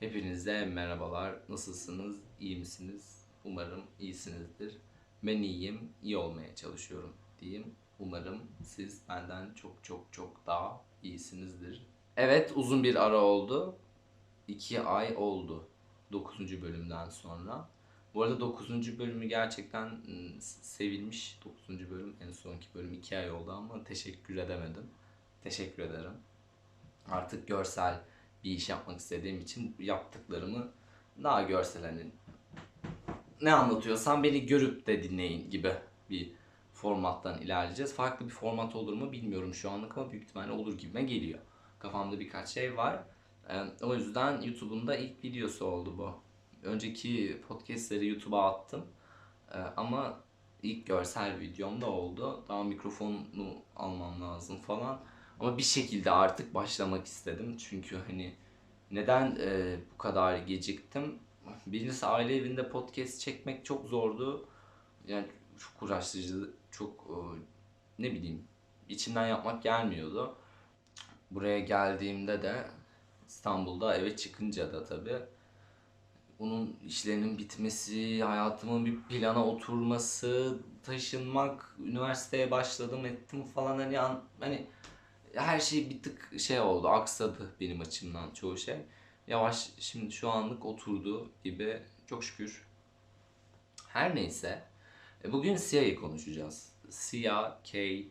Hepinize merhabalar. Nasılsınız? İyi misiniz? Umarım iyisinizdir. Ben iyiyim, iyi olmaya çalışıyorum diyeyim. Umarım siz benden çok çok çok daha iyisinizdir. Evet, uzun bir ara oldu. 2 ay oldu 9. bölümden sonra. Bu arada 9. bölümü gerçekten ım, sevilmiş. 9. bölüm en sonki bölüm 2 ay oldu ama teşekkür edemedim. Teşekkür ederim. Artık görsel bir iş yapmak istediğim için yaptıklarımı daha görsel hani ne anlatıyorsam beni görüp de dinleyin gibi bir formattan ilerleyeceğiz. Farklı bir format olur mu bilmiyorum şu anlık ama büyük ihtimalle olur gibime geliyor. Kafamda birkaç şey var. Ee, o yüzden YouTube'un da ilk videosu oldu bu. Önceki podcastleri YouTube'a attım. Ee, ama ilk görsel videom da oldu. Daha mikrofonu almam lazım falan. Ama bir şekilde artık başlamak istedim. Çünkü hani neden e, bu kadar geciktim? Birincisi aile evinde podcast çekmek çok zordu. Yani çok uğraştırıcı, çok e, ne bileyim içimden yapmak gelmiyordu. Buraya geldiğimde de İstanbul'da eve çıkınca da tabii onun işlerinin bitmesi, hayatımın bir plana oturması, taşınmak, üniversiteye başladım ettim falan hani an, hani her şey bir tık şey oldu, aksadı benim açımdan çoğu şey. Yavaş şimdi şu anlık oturdu gibi çok şükür. Her neyse e, bugün Sia'yı konuşacağız. Sia, Kate,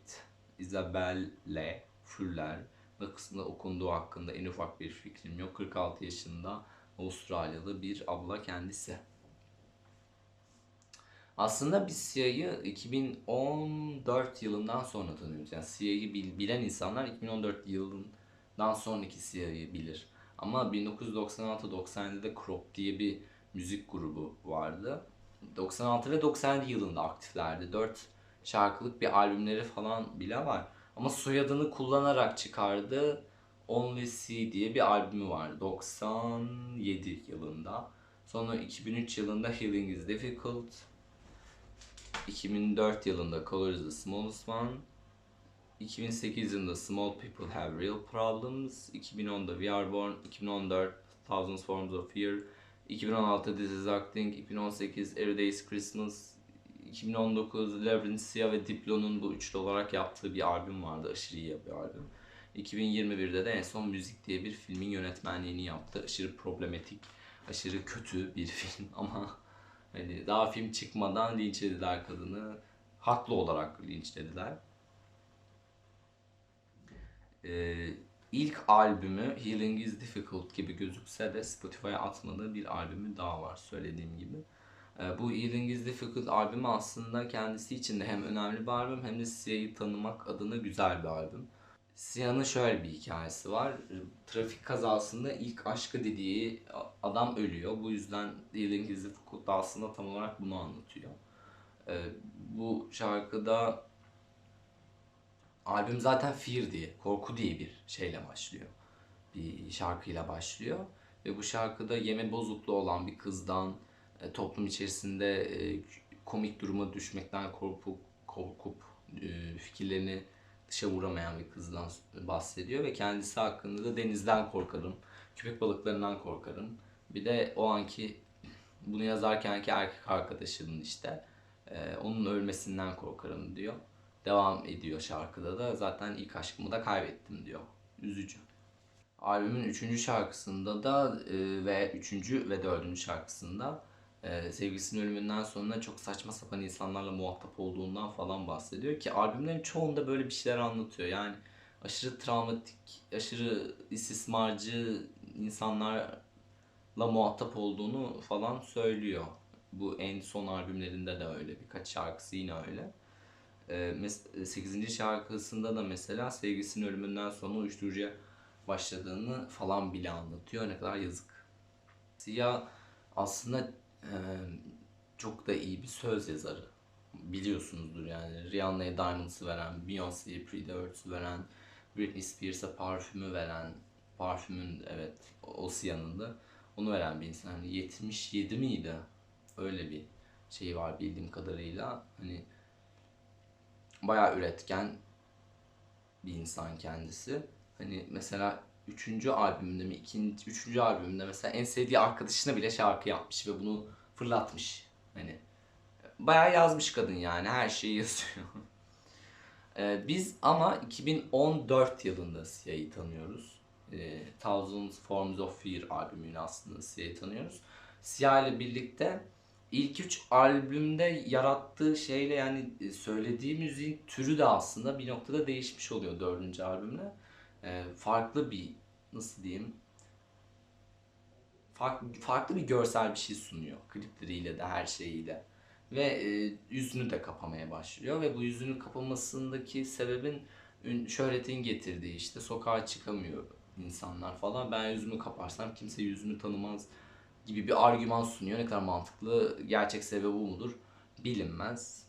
Isabelle Fuller nasıl okunduğu hakkında en ufak bir fikrim yok. 46 yaşında Avustralyalı bir abla kendisi. Aslında biz Sia'yı 2014 yılından sonra tanıyoruz. Yani Sia'yı bil- bilen insanlar 2014 yılından sonraki Sia'yı bilir. Ama 1996-97'de Crop diye bir müzik grubu vardı. 96 ve 97 yılında aktiflerdi. 4 şarkılık bir albümleri falan bile var. Ama soyadını kullanarak çıkardı. Only C diye bir albümü var 97 yılında. Sonra 2003 yılında Healing is Difficult. 2004 yılında Color is the Smallest One. 2008 yılında Small People Have Real Problems. 2010'da We Are Born. 2014 Thousands Forms of Fear. 2016 This Is Acting. 2018 Every Day is Christmas. 2019 Labyrinth, Sia ve Diplo'nun bu üçlü olarak yaptığı bir albüm vardı. Aşırı iyi bir albüm. 2021'de de en son Müzik diye bir filmin yönetmenliğini yaptı. Aşırı problematik, aşırı kötü bir film ama hani daha film çıkmadan linçlediler kadını. Haklı olarak linçlediler. Ee, ilk albümü Healing is Difficult gibi gözükse de Spotify'a atmadığı bir albümü daha var söylediğim gibi. Ee, bu Healing is Difficult albümü aslında kendisi için de hem önemli bir albüm hem de Sia'yı tanımak adına güzel bir albüm. Sia'nın şöyle bir hikayesi var. Trafik kazasında ilk aşkı dediği adam ölüyor. Bu yüzden Healing is Difficult da aslında tam olarak bunu anlatıyor. Ee, bu şarkıda albüm zaten Fear diye, korku diye bir şeyle başlıyor. Bir şarkıyla başlıyor. Ve bu şarkıda yeme bozukluğu olan bir kızdan e, toplum içerisinde e, komik duruma düşmekten korkup, korkup e, fikirlerini dışa vuramayan bir kızdan bahsediyor ve kendisi hakkında da denizden korkarım, köpek balıklarından korkarım. Bir de o anki bunu yazarkenki erkek arkadaşının işte e, onun ölmesinden korkarım diyor. Devam ediyor şarkıda da zaten ilk aşkımı da kaybettim diyor. Üzücü. Albümün üçüncü şarkısında da e, ve üçüncü ve dördüncü şarkısında e, sevgilisinin ölümünden sonra çok saçma sapan insanlarla muhatap olduğundan falan bahsediyor ki albümlerin çoğunda böyle bir şeyler anlatıyor. Yani aşırı travmatik, aşırı istismarcı insanlarla muhatap olduğunu falan söylüyor. Bu en son albümlerinde de öyle. Birkaç şarkısı yine öyle. Ee, 8. şarkısında da mesela sevgilisinin ölümünden sonra uyuşturucuya başladığını falan bile anlatıyor. Ne kadar yazık. Siyah aslında e, çok da iyi bir söz yazarı. Biliyorsunuzdur yani. Rihanna'ya Diamonds'ı veren, Beyoncé'ye Pretty veren, Britney Spears'a parfümü veren, parfümün evet o Sia'nın da onu veren bir insan. Hani 77 miydi? Öyle bir şey var bildiğim kadarıyla. Hani bayağı üretken bir insan kendisi. Hani mesela üçüncü albümünde mi, ikinci, üçüncü albümünde mesela en sevdiği arkadaşına bile şarkı yapmış ve bunu fırlatmış. Hani bayağı yazmış kadın yani her şeyi yazıyor. Ee, biz ama 2014 yılında Sia'yı tanıyoruz. Ee, Thousand Forms of Fear albümüyle aslında Sia'yı tanıyoruz. Sia ile birlikte ilk üç albümde yarattığı şeyle yani e, söylediği müziğin türü de aslında bir noktada değişmiş oluyor dördüncü albümle. Ee, farklı bir nasıl diyeyim farklı, farklı bir görsel bir şey sunuyor klipleriyle de her şeyiyle. Ve e, yüzünü de kapamaya başlıyor ve bu yüzünün kapamasındaki sebebin şöhretin getirdiği işte sokağa çıkamıyor insanlar falan. Ben yüzümü kaparsam kimse yüzünü tanımaz gibi bir argüman sunuyor. Ne kadar mantıklı gerçek sebebi bu mudur bilinmez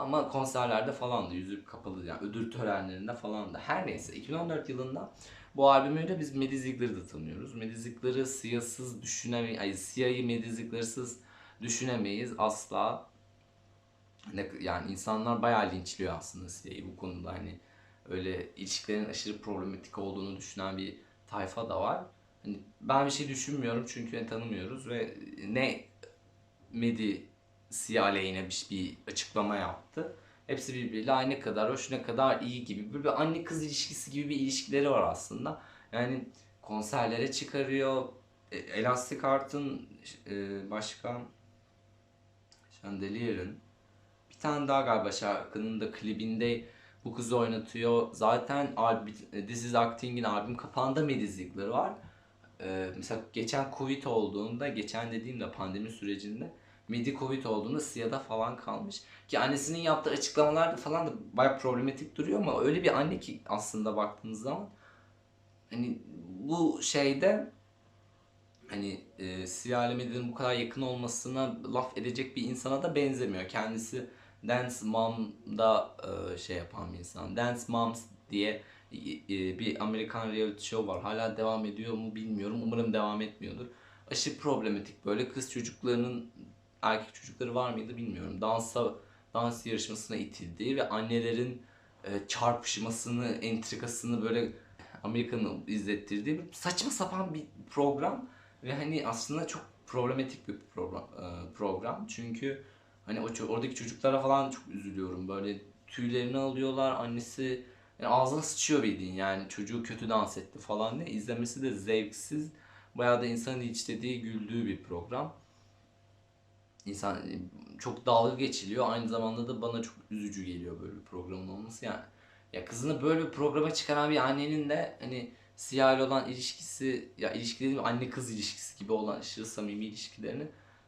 ama konserlerde falan da yüzü kapalı yani ödül törenlerinde falan da her neyse 2014 yılında bu albümüyle biz Maddie Ziegler'ı da tanıyoruz. Maddie Ziegler'ı siyasız düşünemeyiz. Ay siyahı Ziegler'sız düşünemeyiz asla. Yani insanlar bayağı linçliyor aslında siyahı bu konuda hani öyle ilişkilerin aşırı problematik olduğunu düşünen bir tayfa da var. Hani ben bir şey düşünmüyorum çünkü tanımıyoruz ve ne Medi siyah aleyhine bir, bir açıklama yaptı. Hepsi birbiriyle ay ne kadar hoş ne kadar iyi gibi böyle bir anne kız ilişkisi gibi bir ilişkileri var aslında. Yani konserlere çıkarıyor. E, Elastic Heart'ın e, başka Chandelier'in bir tane daha galiba şarkının da klibinde bu kızı oynatıyor. Zaten albüm, This Is Acting'in albüm kapağında Ziegler var. Ee, mesela geçen Covid olduğunda, geçen dediğimde pandemi sürecinde Medi Covid olduğunda Siya'da falan kalmış. Ki annesinin yaptığı açıklamalarda falan da bayağı problematik duruyor ama öyle bir anne ki aslında baktığınız zaman hani bu şeyde hani e, Siyah Medi'nin bu kadar yakın olmasına laf edecek bir insana da benzemiyor. Kendisi Dance Mom'da e, şey yapan bir insan. Dance Moms diye e, e, bir Amerikan reality show var. Hala devam ediyor mu bilmiyorum. Umarım devam etmiyordur. Aşırı problematik böyle kız çocuklarının erkek çocukları var mıydı bilmiyorum. Dansa dans yarışmasına itildiği ve annelerin e, çarpışmasını, entrikasını böyle Amerika'nın izlettirdiği bir saçma sapan bir program ve hani aslında çok problematik bir program, e, program. çünkü hani o oradaki çocuklara falan çok üzülüyorum böyle tüylerini alıyorlar annesi yani ağzına sıçıyor bildiğin yani çocuğu kötü dans etti falan diye izlemesi de zevksiz bayağı da insanın içlediği güldüğü bir program insan çok dalga geçiliyor. Aynı zamanda da bana çok üzücü geliyor böyle bir programın olması. Yani ya kızını böyle bir programa çıkaran bir annenin de hani Siyah ile olan ilişkisi ya ilişki dediğim anne kız ilişkisi gibi olan aşırı samimi ilişkilerini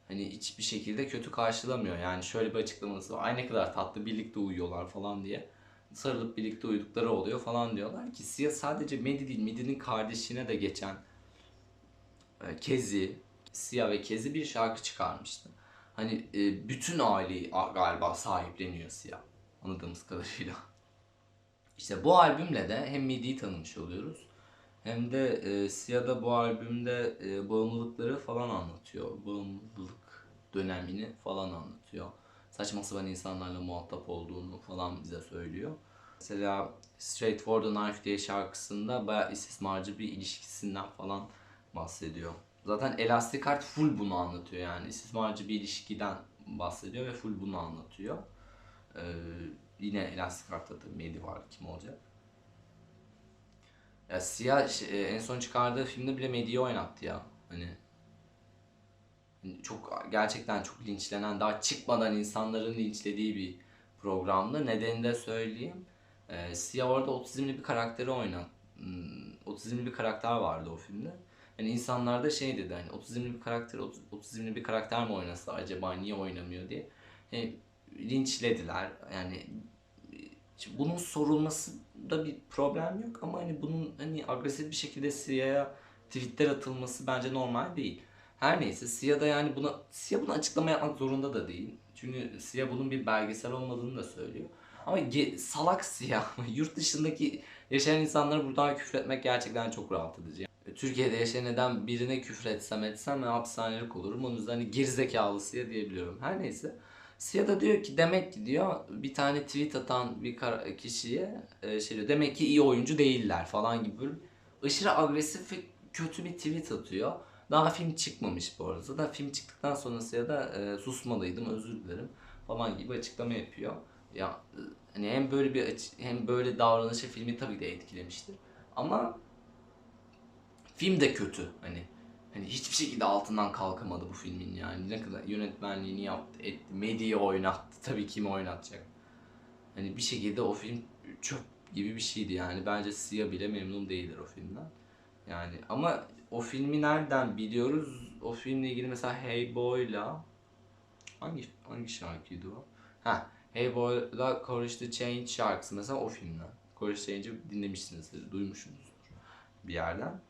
hani hiçbir şekilde kötü karşılamıyor. Yani şöyle bir açıklaması var. Ay ne kadar tatlı birlikte uyuyorlar falan diye. Sarılıp birlikte uyudukları oluyor falan diyorlar ki Siyah sadece Medi değil Medi'nin kardeşine de geçen e, Kezi, Siyah ve Kezi bir şarkı çıkarmıştı. Hani e, bütün aileyi galiba sahipleniyor Siyah. Anladığımız kadarıyla. İşte bu albümle de hem Midi'yi tanımış oluyoruz. Hem de e, Siyah'da bu albümde e, bağımlılıkları falan anlatıyor. Bağımlılık dönemini falan anlatıyor. Saçma sapan insanlarla muhatap olduğunu falan bize söylüyor. Mesela Straight for the Knife diye şarkısında bayağı istismarcı bir ilişkisinden falan bahsediyor. Zaten Elastic Heart full bunu anlatıyor yani. İstismarcı bir ilişkiden bahsediyor ve full bunu anlatıyor. Ee, yine Elastic Heart'ta da Medi var kim olacak? Ya Siyah şey, en son çıkardığı filmde bile Medi'yi oynattı ya. Hani çok gerçekten çok linçlenen daha çıkmadan insanların linçlediği bir programdı. Nedenini de söyleyeyim. Ee, Siyah orada otizmli bir karakteri oynat. Hmm, otizmli bir karakter vardı o filmde. Yani insanlar da şey dedi hani otizmli bir karakter ot- otizmli bir karakter mi oynasa acaba niye oynamıyor diye. Yani, linçlediler. Yani Şimdi bunun sorulmasında bir problem yok ama hani bunun hani agresif bir şekilde Siyah'a tweetler atılması bence normal değil. Her neyse Siyah da yani buna Siyah bunu açıklama yapmak zorunda da değil. Çünkü Siyah bunun bir belgesel olmadığını da söylüyor. Ama ge- salak Siyah yurt dışındaki yaşayan insanlara buradan küfretmek gerçekten çok rahatlatıcı. Türkiye'de yaşayan birine küfür etsem etsem hapishanelik olurum. Onun yüzden hani gerizekalı Siyah diyebiliyorum. Her neyse. Siyah da diyor ki demek ki diyor bir tane tweet atan bir kişiye e, şey diyor demek ki iyi oyuncu değiller falan gibi böyle aşırı agresif ve kötü bir tweet atıyor. Daha film çıkmamış bu arada. Zaten film çıktıktan sonrası ya da e, susmalıydım özür dilerim falan gibi açıklama yapıyor. Ya e, hani hem böyle bir hem böyle davranışı filmi tabii de etkilemiştir. Ama film de kötü hani. Hani hiçbir şekilde altından kalkamadı bu filmin yani. Ne kadar yönetmenliğini yaptı, etti, medyayı oynattı. Tabii kim oynatacak. Hani bir şekilde o film çöp gibi bir şeydi yani. Bence Sia bile memnun değildir o filmden. Yani ama o filmi nereden biliyoruz? O filmle ilgili mesela Hey Boy'la hangi hangi şarkıydı o? Ha, Hey Boy'la Courage the Change şarkısı mesela o filmden. The Change'i dinlemişsinizdir, duymuşsunuzdur bir yerden.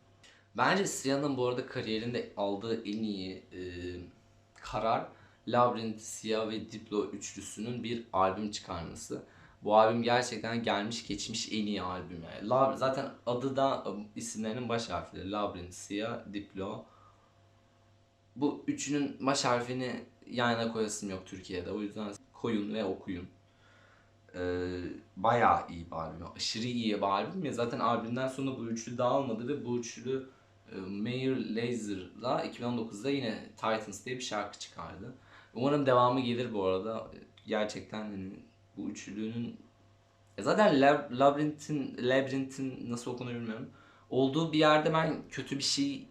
Bence Sia'nın bu arada kariyerinde aldığı en iyi e, karar Labyrinth, Sia ve Diplo üçlüsünün bir albüm çıkarması. Bu albüm gerçekten gelmiş geçmiş en iyi albüm yani. Lab- zaten adı da isimlerinin baş harfleri. Labyrinth, Sia, Diplo. Bu üçünün baş harfini yan yana koyasım yok Türkiye'de. O yüzden koyun ve okuyun. Ee, bayağı iyi bir albüm. Aşırı iyi bir albüm ya. Zaten albümden sonra bu üçlü dağılmadı ve bu üçlü e, Mayor Lazer'la 2019'da yine Titans diye bir şarkı çıkardı. Umarım devamı gelir bu arada. Gerçekten hani bu üçlünün E zaten Lab- Labyrinth'in nasıl okunuyor bilmiyorum. Olduğu bir yerde ben kötü bir şey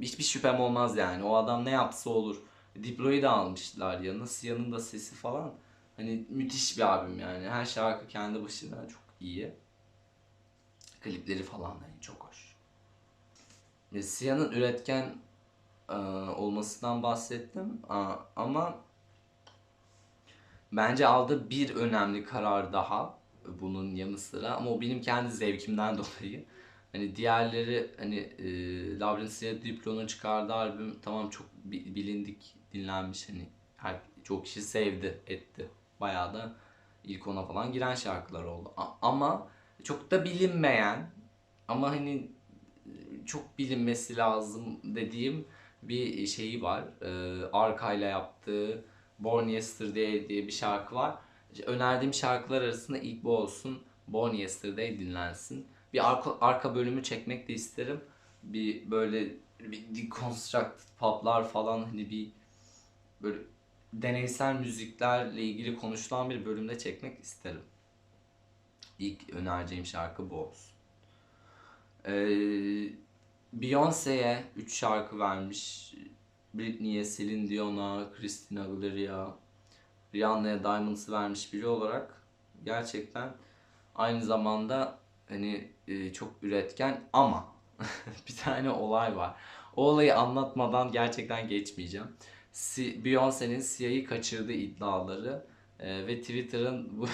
hiçbir şüphem olmaz yani. O adam ne yapsa olur. Diplo'yu da almışlar yanına. Sia'nın da sesi falan. Hani müthiş bir albüm yani. Her şarkı kendi başına çok iyi. Klipleri falan hani çok Sia'nın üretken e, olmasından bahsettim. A- ama bence aldığı bir önemli karar daha bunun yanı sıra ama o benim kendi zevkimden dolayı. Hani diğerleri hani e, Labyrinthia Diplo'nun çıkardığı albüm tamam çok bi- bilindik, dinlenmiş hani her çok kişi sevdi, etti. Bayağı da ilk ona falan giren şarkılar oldu. A- ama çok da bilinmeyen ama hani çok bilinmesi lazım dediğim bir şeyi var. Ee, Arkayla yaptığı Born Yesterday diye bir şarkı var. Önerdiğim şarkılar arasında ilk bu olsun. Born Yesterday dinlensin. Bir arka, arka bölümü çekmek de isterim. Bir böyle bir deconstructed poplar falan hani bir böyle deneysel müziklerle ilgili konuşulan bir bölümde çekmek isterim. İlk önereceğim şarkı bu olsun. Ee, Beyoncé'ye 3 şarkı vermiş. Britney'e, Celine Dion'a, Christina Aguilera, Rihanna'ya Diamonds'ı vermiş biri olarak gerçekten aynı zamanda hani e, çok üretken ama bir tane olay var. O olayı anlatmadan gerçekten geçmeyeceğim. Beyoncé'nin Sia'yı kaçırdığı iddiaları e, ve Twitter'ın bu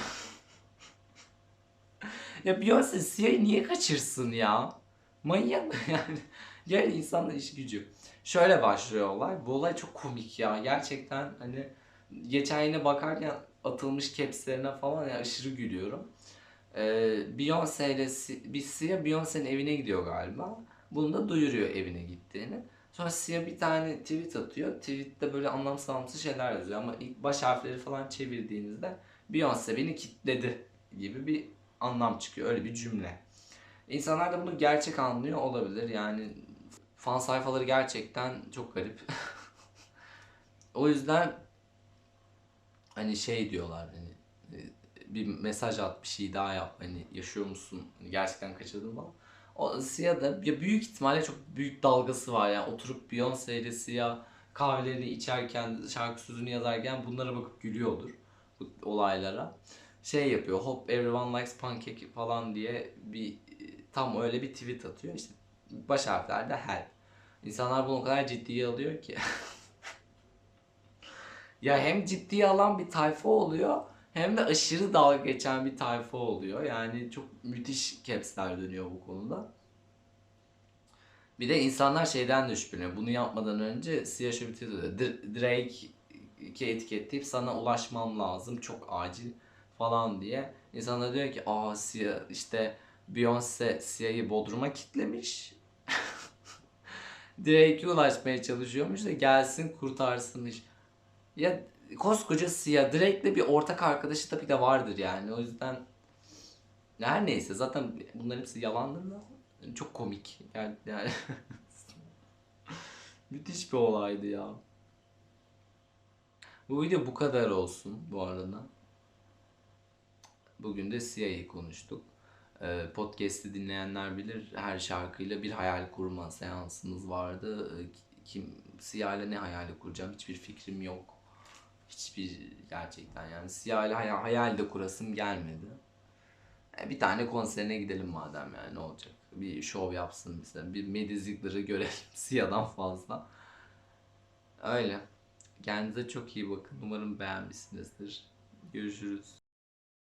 ya Beyoncé Sia'yı niye kaçırsın ya? Manyak mı yani? Gel insanla iş gücü. Şöyle başlıyor olay. Bu olay çok komik ya. Gerçekten hani geçen yine bakarken atılmış capslerine falan ya aşırı gülüyorum. Ee, Beyoncé ile bir Sia Beyoncé'nin evine gidiyor galiba. Bunu da duyuruyor evine gittiğini. Sonra Sia bir tane tweet atıyor. Tweette böyle anlamsız anlamsız şeyler yazıyor ama ilk baş harfleri falan çevirdiğinizde Beyoncé beni kitledi gibi bir anlam çıkıyor. Öyle bir cümle. İnsanlar da bunu gerçek anlıyor olabilir. Yani fan sayfaları gerçekten çok garip. o yüzden hani şey diyorlar hani e, bir mesaj at bir şey daha yap hani yaşıyor musun hani gerçekten kaçırdın falan. O Sia'da ya büyük ihtimalle çok büyük dalgası var yani oturup Beyoncé ile Sia kahvelerini içerken şarkı sözünü yazarken bunlara bakıp gülüyordur bu olaylara. Şey yapıyor Hope Everyone Likes Pancake falan diye bir tam öyle bir tweet atıyor işte baş harflerde help. İnsanlar bunu o kadar ciddiye alıyor ki. ya hem ciddiye alan bir tayfa oluyor hem de aşırı dalga geçen bir tayfa oluyor. Yani çok müthiş capsler dönüyor bu konuda. Bir de insanlar şeyden de şüpheleniyor. Bunu yapmadan önce Sia şöyle bir tweet atıyor. "Dr- Drake'i etiketleyip sana ulaşmam lazım. Çok acil falan diye. İnsanlar diyor ki aa Sia işte Beyoncé Sia'yı Bodrum'a kitlemiş. Drake'e ulaşmaya çalışıyormuş da gelsin kurtarsınmış. Ya koskoca Sia Drake'le bir ortak arkadaşı tabii de vardır yani. O yüzden her neyse zaten bunların hepsi yalandır da Çok komik. Yani, yani müthiş bir olaydı ya. Bu video bu kadar olsun bu arada. Bugün de CIA'yı konuştuk. Ee, Podcast'i dinleyenler bilir her şarkıyla bir hayal kurma seansımız vardı. Ee, Kim ile ne hayali kuracağım hiçbir fikrim yok. Hiçbir gerçekten yani ile hayal, hayal de kurasım gelmedi. E, bir tane konserine gidelim madem yani ne olacak? Bir şov yapsın bize. Bir Maddie Ziegler'ı görelim Sia'dan fazla. Öyle. Kendinize çok iyi bakın. Umarım beğenmişsinizdir. Görüşürüz.